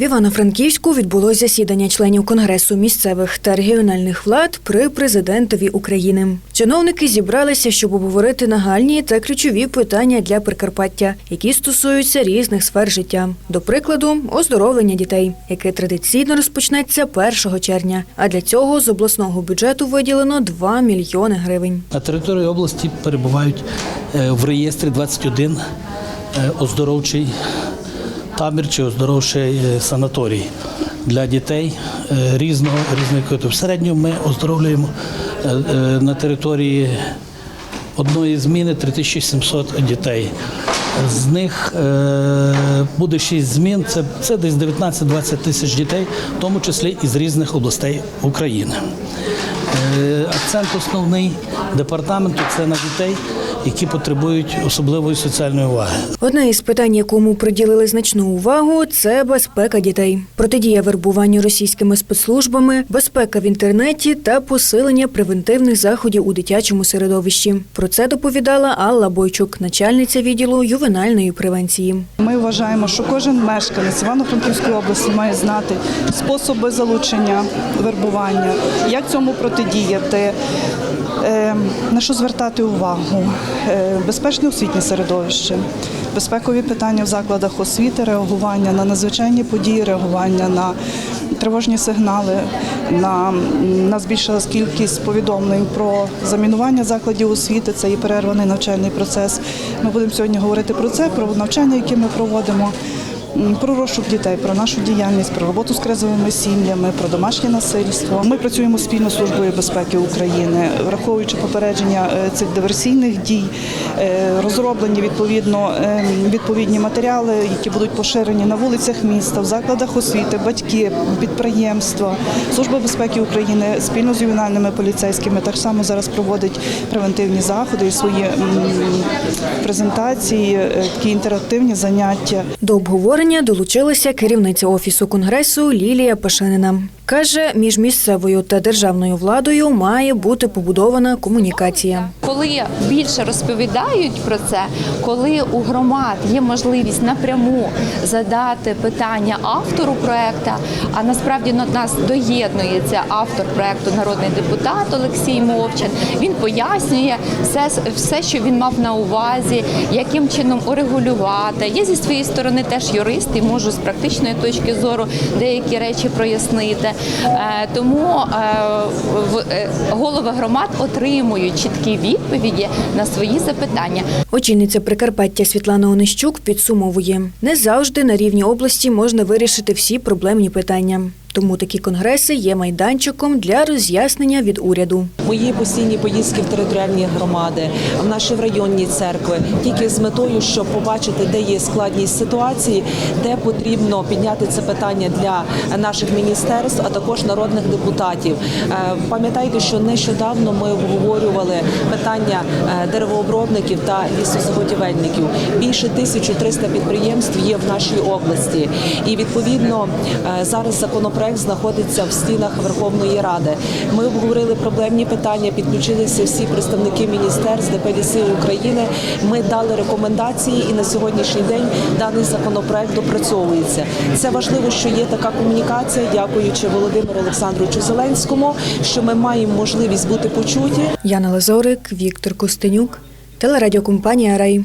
В Івано-Франківську відбулось засідання членів Конгресу місцевих та регіональних влад при президентові України. Чиновники зібралися, щоб обговорити нагальні та ключові питання для Прикарпаття, які стосуються різних сфер життя. До прикладу, оздоровлення дітей, яке традиційно розпочнеться 1 червня. А для цього з обласного бюджету виділено 2 мільйони гривень. На території області перебувають е, в реєстрі 21 е, оздоровчий табір чи оздоровчий е, санаторій для дітей е, різного категорії. В середньому ми оздоровлюємо е, на території одної зміни 3700 дітей. З них буде 6 змін, це, це десь 19-20 тисяч дітей, в тому числі із різних областей України. Акцент основний департаменту це на дітей, які потребують особливої соціальної уваги. Одне із питань, якому приділили значну увагу, це безпека дітей, протидія вербуванню російськими спецслужбами, безпека в інтернеті та посилення превентивних заходів у дитячому середовищі. Про це доповідала Алла Бойчук, начальниця відділу ювенальної превенції. Ми вважаємо, що кожен мешканець Івано-Франківської області має знати способи залучення вербування, як цьому протидіяти, е, на що звертати увагу, безпечне освітнє середовище, безпекові питання в закладах освіти, реагування на надзвичайні події, реагування на тривожні сигнали. На, на збільшилась кількість повідомлень про замінування закладів освіти, це і перерваний навчальний процес. Ми будемо сьогодні говорити про це, про навчання, яке ми проводимо, про розшук дітей, про нашу діяльність, про роботу з кризовими сім'ями, про домашнє насильство. Ми працюємо спільно з службою безпеки України, враховуючи попередження е, цих диверсійних дій, е, розроблені відповідно е, відповідні матеріали, які будуть поширені на вулицях міста, в закладах освіти, батьки, підприємства. Служба безпеки України спільно з ювенальними поліцейськими так само зараз проводить превентивні заходи і свої презентації, е, такі інтерактивні заняття. До обговорення долучилася керівниця офісу конгресу Лілія Пашинина. Каже, між місцевою та державною владою має бути побудована комунікація. Коли більше розповідають про це, коли у громад є можливість напряму задати питання автору проекту, а насправді до нас доєднується автор проекту народний депутат Олексій Мовчан. Він пояснює все, все, що він мав на увазі, яким чином урегулювати. Я зі своєї сторони теж юрист і можу з практичної точки зору деякі речі прояснити. Е, Тому е, голови громад отримують чіткі відповіді на свої запитання. Очільниця Прикарпаття Світлана Онищук підсумовує, не завжди на рівні області можна вирішити всі проблемні питання. Тому такі конгреси є майданчиком для роз'яснення від уряду. Мої постійні поїздки в територіальні громади, в наші в районні церкви, тільки з метою, щоб побачити, де є складність ситуації, де потрібно підняти це питання для наших міністерств, а також народних депутатів. Е, Пам'ятайте, що нещодавно ми обговорювали питання е, деревообробників та лісозаготівельників. Більше 1300 підприємств є в нашій області, і відповідно е, зараз законопроект знаходиться в стінах Верховної Ради. Ми обговорили проблемні питання, підключилися всі представники міністерств ДПДС України. Ми дали рекомендації, і на сьогоднішній день даний законопроект допрацьовується. Це важливо, що є така комунікація, дякуючи Володимиру Олександровичу Зеленському, що ми маємо можливість бути почуті. Яна Лазорик, Віктор Костенюк, телерадіокомпанія Рай.